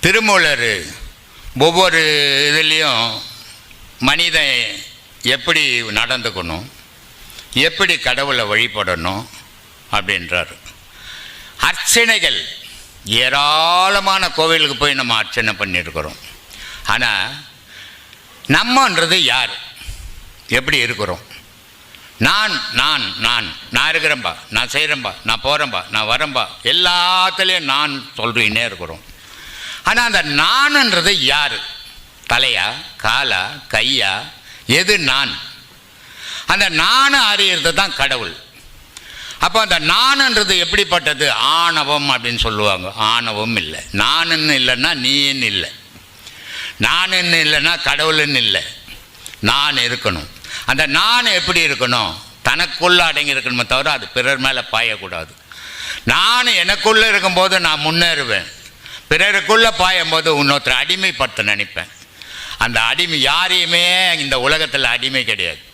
திருமூலர் ஒவ்வொரு இதுலேயும் மனிதன் எப்படி நடந்துக்கணும் எப்படி கடவுளை வழிபடணும் அப்படின்றார். அர்ச்சனைகள் ஏராளமான கோவிலுக்கு போய் நம்ம அர்ச்சனை பண்ணியிருக்கிறோம் ஆனால் நம்மன்றது யார்? எப்படி இருக்கிறோம்? நான் நான் நான். நான் இருக்கிறேன்பா நான் செய்கிறேன்பா நான் போகிறேன்பா நான் வரேன்பா. எல்லாத்துலேயும் நான் சொல்லினே இருக்கிறோம். ஆனால் அந்த நான்ன்றது யார்? தலையா காலா கையா? எது நான்? அந்த நான் அறியறது தான் கடவுள். அப்போ அந்த நான்ன்றது எப்படிப்பட்டது? ஆணவம் அப்படின்னு சொல்லுவாங்க. ஆணவம் இல்லை. நானுன்னு இல்லைன்னா நீன்னு இல்லை. நானுன்னு இல்லைன்னா கடவுளுன்னு இல்லை. நான் இருக்கணும். அந்த நான் எப்படி இருக்கணும்? தனக்குள்ளே அடங்கி இருக்கணுமே தவிர அது பிறர் மேலே பாயக்கூடாது. நான் எனக்குள்ளே இருக்கும்போது நான் முன்னேறுவேன். பிறருக்குள்ளே பாயும்போது இன்னொருத்தர் அடிமைப்படுத்த நினைப்பேன். அந்த அடிமை யாரையுமே இந்த உலகத்தில் அடிமை கிடையாது.